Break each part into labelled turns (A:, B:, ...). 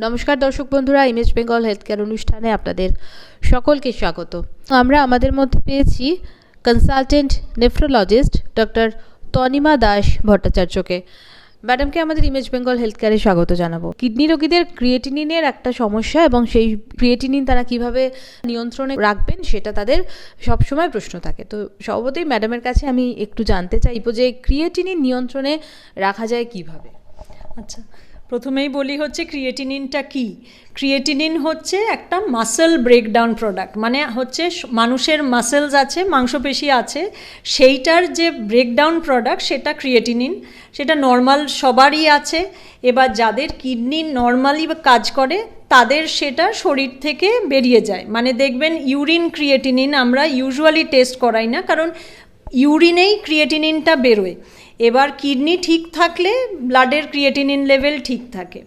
A: নমস্কার দর্শক বন্ধুরা ইমেজ বেঙ্গল হেলথ কেয়ার অনুষ্ঠানে আপনাদের সকলকে স্বাগত। আমরা আমাদের মধ্যে পেয়েছি consultant nephrologist doctor Tanima Das ভট্টাচার্যকে। ম্যাডামকে আমাদের ইমেজ বেঙ্গল হেলথ কেয়ারে স্বাগত জানাব। কিডনি রোগীদের ক্রিয়েটিনিনের একটা সমস্যা এবং সেই ক্রিয়েটিনিন তারা কীভাবে নিয়ন্ত্রণে রাখবেন সেটা তাদের সবসময় প্রশ্ন থাকে। তো স্বভাবতই ম্যাডামের কাছে আমি একটু জানতে চাইব যে ক্রিয়েটিনিন নিয়ন্ত্রণে রাখা যায় কীভাবে?
B: আচ্ছা প্রথমেই বলি হচ্ছে ক্রিয়েটিনিনটা কি? ক্রিয়েটিনিন হচ্ছে একটা মাসেল ব্রেকডাউন প্রোডাক্ট মানে হচ্ছে মানুষের মাসেলস আছে, মাংসপেশি আছে, সেইটার যে ব্রেকডাউন প্রোডাক্ট সেটা ক্রিয়েটিনিন সেটা নর্মাল সবারই আছে, এবার যাদের কিডনি নর্মালি কাজ করে, তাদের সেটা শরীর থেকে বেরিয়ে যায়। মানে দেখবেন ইউরিন ক্রিয়েটিনিন আমরা ইউজুয়ালি টেস্ট করাই না, কারণ ইউরিনেই ক্রিয়েটিনিনটা বেরোয়। এবার কিডনি ঠিক থাকলে ব্লাডের ক্রিয়েটিনিন লেভেল ঠিক থাকে।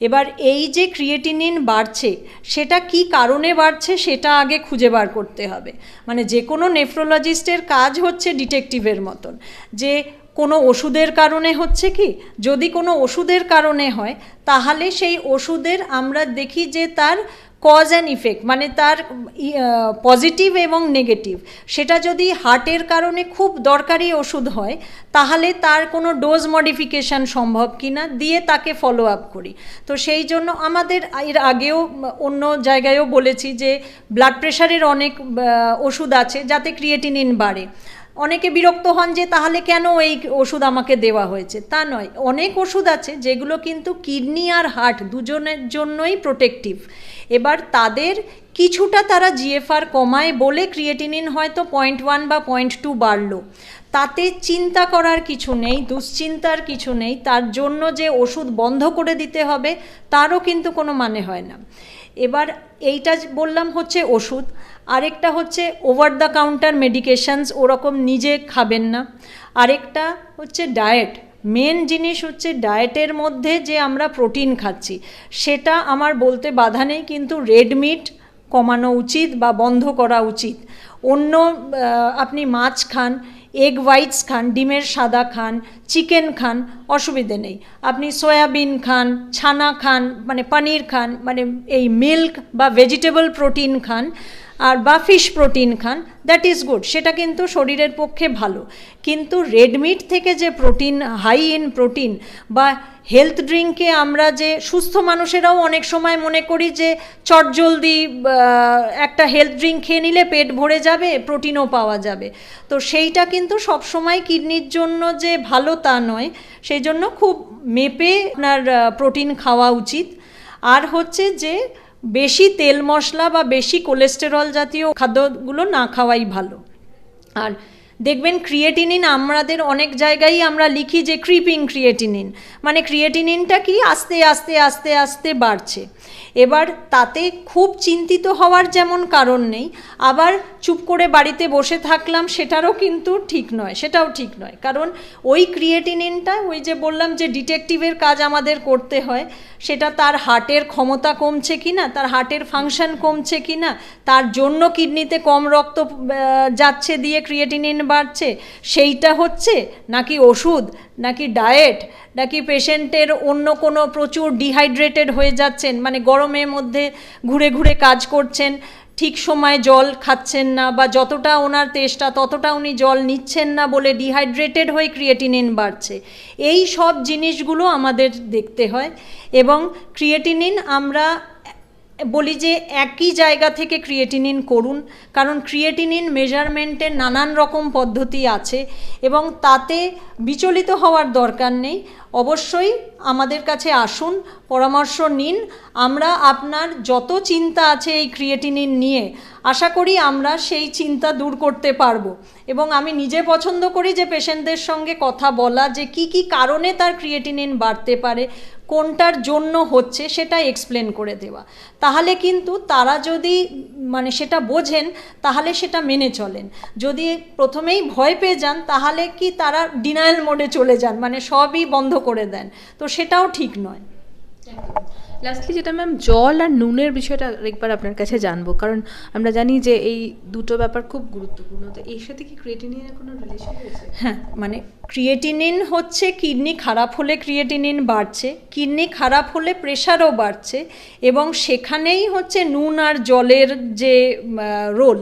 B: এবার এই যে ক্রিয়েটিনিন বাড়ছে, সেটা কি কারণে বাড়ছে সেটা আগে খুঁজে বার করতে হবে। মানে যে কোনো নেফ্রোলজিস্টের কাজ হচ্ছে ডিটেকটিভের মতন। যে কোনো ওষুধের কারণে হচ্ছে কি, যদি কোনো ওষুধের কারণে হয়, তাহলে সেই ওষুধের আমরা দেখি যে তার কজ অ্যান্ড ইফেক্ট মানে তার পজিটিভ এবং নেগেটিভ সেটা যদি হার্টের কারণে খুব দরকারি ওষুধ হয়, তাহলে তার কোনো ডোজ মডিফিকেশান সম্ভব কি না দিয়ে তাকে ফলো আপ করি। তো সেই জন্য আমাদের এর আগেও, অন্য জায়গায়ও বলেছি যে ব্লাড প্রেশারের অনেক ওষুধ আছে যাতে ক্রিয়েটিনিন বাড়ে। অনেকে বিরক্ত হন যে তাহলে কেন এই ওষুধ আমাকে দেওয়া হয়েছে? তা নয়, অনেক ওষুধ আছে যেগুলো কিন্তু কিডনি আর হার্ট দুজনের জন্যই প্রোটেক্টিভ। এবার তাদের কিছুটা তারা জিএফআর কমায় বলে ক্রিয়েটিনিন হয়তো পয়েন্ট ওয়ান বা পয়েন্ট টু বাড়লো। তাতে চিন্তা করার কিছু নেই, দুশ্চিন্তার কিছু নেই, তার জন্য যে ওষুধ বন্ধ করে দিতে হবে, তারও কিন্তু কোনো মানে হয় না। এবার এইটা বললাম হচ্ছে ওষুধ, আরেকটা হচ্ছে ওভার দ্য কাউন্টার মেডিকেশনস ওরকম নিজে খাবেন না। আরেকটা হচ্ছে ডায়েট মেন জিনিস হচ্ছে ডায়েটের মধ্যে যে আমরা প্রোটিন খাচ্ছি, সেটা আমার বলতে বাধা নেই, কিন্তু রেড মিট কমানো উচিত বা বন্ধ করা উচিত। অন্য আপনি মাছ খান এগ হোয়াইটস খান, ডিমের সাদা খান চিকেন খান, অসুবিধে নেই। আপনি সয়াবিন খান, ছানা খান মানে পনির খান মানে এই মিল্ক বা ভেজিটেবল প্রোটিন খান আর বা ফিশ প্রোটিন খান দ্যাট ইজ গুড সেটা কিন্তু শরীরের পক্ষে ভালো। কিন্তু রেড মিট থেকে যে প্রোটিন হাই ইন প্রোটিন বা হেলথ ড্রিঙ্কে আমরা যে সুস্থ মানুষেরাও অনেক সময় মনে করি যে চটজলদি একটা হেলথ ড্রিঙ্ক খেয়ে নিলে পেট ভরে যাবে প্রোটিনও পাওয়া যাবে। তো সেইটা কিন্তু সবসময় কিডনির জন্য যে ভালো তা নয়, সেই জন্য খুব মেপে আপনার প্রোটিন খাওয়া উচিত। আর হচ্ছে যে বেশি তেল মশলা বা বেশি কোলেস্টেরল জাতীয় খাদ্যগুলো না খাওয়াই ভালো। আর দেখবেন ক্রিয়েটিনিন আমাদের অনেক জায়গায় আমরা লিখি যে ক্রিপিং ক্রিয়েটিনিন মানে ক্রিয়েটিনিনটা কি? আস্তে আস্তে আস্তে আস্তে বাড়ছে। এবার তাতে খুব চিন্তিত হওয়ার যেমন কারণ নেই, আবার চুপ করে বাড়িতে বসে থাকলাম সেটারও কিন্তু ঠিক নয়, সেটাও ঠিক নয়। কারণ ওই ক্রিয়েটিনিনটা ওই যে বললাম যে ডিটেকটিভের কাজ আমাদের করতে হয়, সেটা তার হার্টের ক্ষমতা কমছে কি না তার হার্টের ফাংশন কমছে কি না তার জন্য কিডনিতে কম রক্ত যাচ্ছে দিয়ে ক্রিয়েটিনিন বাড়ছে, সেইটা হচ্ছে নাকি ওষুধ, নাকি ডায়েট, নাকি পেশেন্টের অন্য কোনো প্রচুর ডিহাইড্রেটেড হয়ে যাচ্ছেন মানে গরমের মধ্যে ঘুরে ঘুরে কাজ করছেন, ঠিক সময় জল খাচ্ছেন না বা যতটা ওনার তেষ্টা ততটা উনি জল নিচ্ছেন না বলে ডিহাইড্রেটেড হয়ে ক্রিয়েটিনিন বাড়ছে। এই সব জিনিসগুলো আমাদের দেখতে হয় এবং ক্রিয়েটিনিন আমরা বলি যে একই জায়গা থেকে ক্রিয়েটিনিন করুন, কারণ ক্রিয়েটিনিন মেজারমেন্টের নানান রকম পদ্ধতি আছে এবং তাতে বিচলিত হওয়ার দরকার নেই। অবশ্যই আমাদের কাছে আসুন, পরামর্শ নিন। আমরা আপনার যত চিন্তা আছে এই ক্রিয়েটিনিন নিয়ে, আশা করি আমরা সেই চিন্তা দূর করতে পারব। এবং আমি নিজে পছন্দ করি যে পেশেন্টদের সঙ্গে কথা বলা, যে কি কি কারণে তার ক্রিয়েটিনিন বাড়তে পারে, কোনটার জন্য হচ্ছে সেটা এক্সপ্লেন করে দেওয়া। তাহলে কিন্তু তারা যদি মানে সেটা বোঝেন, তাহলে সেটা মেনে চলেন। যদি প্রথমেই ভয় পেয়ে যান, তাহলে কি তারা ডিনায়াল মোডে চলে যান? মানে সবই বন্ধ করে দেন। তো সেটাও ঠিক নয়।
A: লাস্টলি যেটা ম্যাম জল আর নুনের বিষয়টা একবার আপনার কাছে জানব। কারণ আমরা জানি যে এই দুটো ব্যাপার খুব গুরুত্বপূর্ণ। তো এর সাথে কি ক্রিয়েটিনিনের কোনো রিলেশন
B: হ্যাঁ মানে ক্রিয়েটিনিন হচ্ছে কিডনি খারাপ হলে ক্রিয়েটিনিন বাড়ছে কিডনি খারাপ হলে প্রেশারও বাড়ছে এবং সেখানেই হচ্ছে নুন আর জলের যে রোল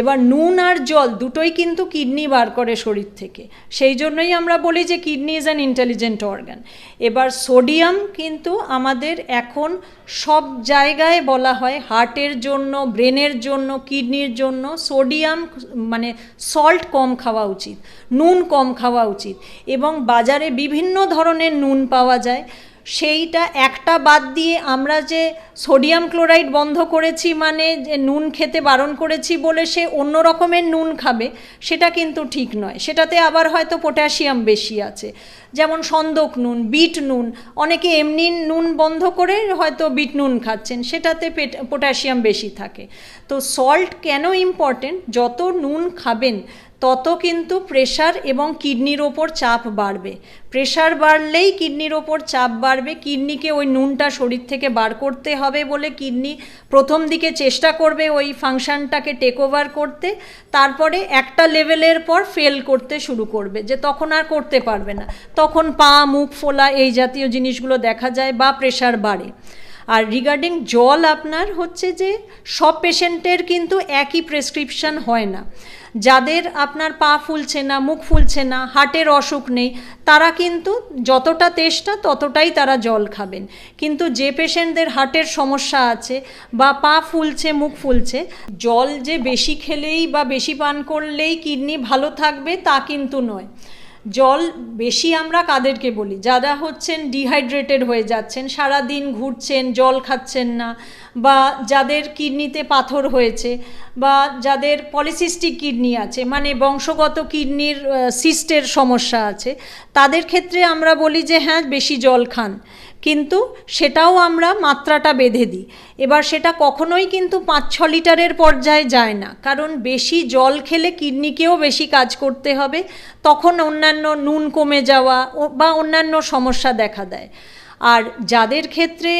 B: এবার নুন আর জল দুটোই কিন্তু কিডনি বার করে শরীর থেকে। সেই জন্যই আমরা বলি যে kidney is an intelligent organ এবার সোডিয়াম কিন্তু আমাদের এখন সব জায়গায় বলা হয় হার্টের জন্য, ব্রেনের জন্য, কিডনির জন্য সোডিয়াম মানে সল্ট কম খাওয়া উচিত, নুন কম খাওয়া উচিত এবং বাজারে বিভিন্ন ধরনের নুন পাওয়া যায়। সেইটা একটা বাদ দিয়ে আমরা যে সোডিয়াম ক্লোরাইড বন্ধ করেছি মানে যে নুন খেতে বারণ করেছি বলে সে অন্য রকমের নুন খাবে, সেটা কিন্তু ঠিক নয়। সেটাতে আবার হয়তো পটাশিয়াম বেশি আছে। যেমন সন্দক নুন, বিট নুন, অনেকে এমনি নুন বন্ধ করে হয়তো বিট নুন খাচ্ছেন, সেটাতে পেট, পটাশিয়াম বেশি থাকে। তো সল্ট কেন ইম্পর্টেন্ট যত নুন খাবেন তত কিন্তু প্রেশার এবং কিডনির ওপর চাপ বাড়বে। প্রেশার বাড়লেই কিডনির ওপর চাপ বাড়বে। কিডনিকে ওই নুনটা শরীর থেকে বার করতে হবে বলে কিডনি প্রথম দিকে চেষ্টা করবে ওই ফাংশনটাকে টেক ওভার করতে। তারপরে একটা লেভেলের পর ফেল করতে শুরু করবে যে তখন আর করতে পারবে না। তখন পা, মুখ, ফোলা এই জাতীয় জিনিসগুলো দেখা যায় বা প্রেশার বাড়ে। আর রিগার্ডিং জল আপনার হচ্ছে যে, সব পেশেন্টের কিন্তু একই প্রেসক্রিপশন হয় না। যাদের আপনার পা ফুলছে না, মুখ ফুলছে না, হার্টের অসুখ নেই, তারা কিন্তু যতটা তেষ্টা ততটাই তারা জল খাবেন। কিন্তু যে পেশেন্টদের হার্টের সমস্যা আছে বা পা ফুলছে, মুখ ফুলছে, জল যে বেশি খেলেই বা বেশি পান করলেই কিডনি ভালো থাকবে তা কিন্তু নয়। জল বেশি আমরা কাদেরকে বলি। যারা হচ্ছেন ডিহাইড্রেটেড হয়ে যাচ্ছেন সারা দিন ঘুরছেন, জল খাচ্ছেন না, বা যাদের কিডনিতে পাথর হয়েছে, বা যাদের পলিসিস্টিক কিডনি আছে মানে বংশগত কিডনির সিস্টের সমস্যা আছে, তাদের ক্ষেত্রে আমরা বলি যে হ্যাঁ বেশি জল খান। কিন্তু সেটাও আমরা মাত্রাটা বেঁধে দিই। এবার সেটা কখনোই কিন্তু পাঁচ ছ লিটারের পর্যায়ে যায় না। কারণ বেশি জল খেলে কিডনিকেও বেশি কাজ করতে হবে। তখন অন্যান্য নুন কমে যাওয়া বা অন্যান্য সমস্যা দেখা দেয়। আর যাদের ক্ষেত্রে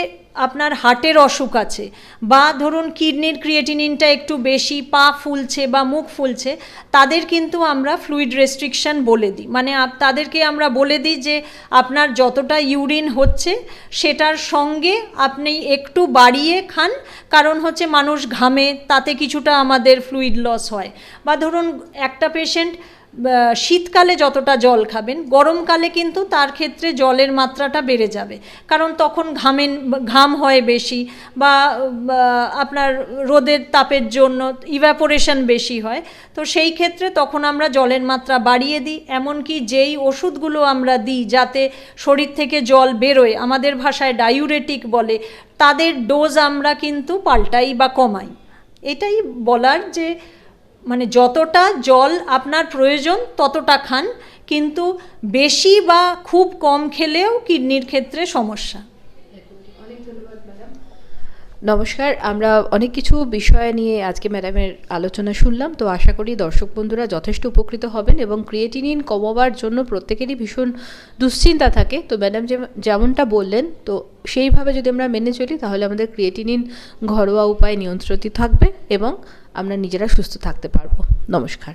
B: আপনার হার্টের অসুখ আছে বা ধরুন কিডনির ক্রিয়েটিনিনটা একটু বেশি, পা ফুলছে বা মুখ ফুলছে, তাদের কিন্তু আমরা ফ্লুইড রেস্ট্রিকশন বলে দিই। মানে তাদেরকে আমরা বলে দিই যে আপনার যতটা ইউরিন হচ্ছে সেটার সঙ্গে আপনি একটু বাড়িয়ে খান। কারণ হচ্ছে মানুষ ঘামে, তাতে কিছুটা আমাদের ফ্লুইড লস হয়। বা ধরুন একটা পেশেন্ট শীতকালে যতটা জল খাবেন, গরমকালে কিন্তু তার ক্ষেত্রে জলের মাত্রাটা বেড়ে যাবে। কারণ তখন ঘামেন, ঘাম হয় বেশি বা আপনার রোদের তাপের জন্য ইভ্যাপোরেশন বেশি হয়। তো সেই ক্ষেত্রে তখন আমরা জলের মাত্রা বাড়িয়ে দিই। এমনকি যেই ওষুধগুলো আমরা দিই যাতে শরীর থেকে জল বেরোয়, আমাদের ভাষায় ডায়ুরেটিক বলে, তাদের ডোজ আমরা কিন্তু পাল্টাই বা কমাই। এটাই বলার যে মানে যতটা জল আপনার প্রয়োজন ততটা খান, কিন্তু বেশি বা খুব কম খেলেও কিডনির ক্ষেত্রে সমস্যা।
A: নমস্কার, আমরা অনেক কিছু বিষয় নিয়ে আজকে ম্যাডামের আলোচনা শুনলাম, তো আশা করি দর্শক বন্ধুরা যথেষ্ট উপকৃত হবেন এবং ক্রিয়েটিনিন কমাবার জন্য প্রত্যেকেরই ভীষণ দুশ্চিন্তা থাকে। তো ম্যাডাম যেমনটা বললেন, তো সেইভাবে যদি আমরা মেনে চলি, তাহলে আমাদের ক্রিয়েটিনিন ঘরোয়া উপায় নিয়ন্ত্রিত থাকবে এবং আমরা নিজেরা সুস্থ থাকতে পারব। নমস্কার।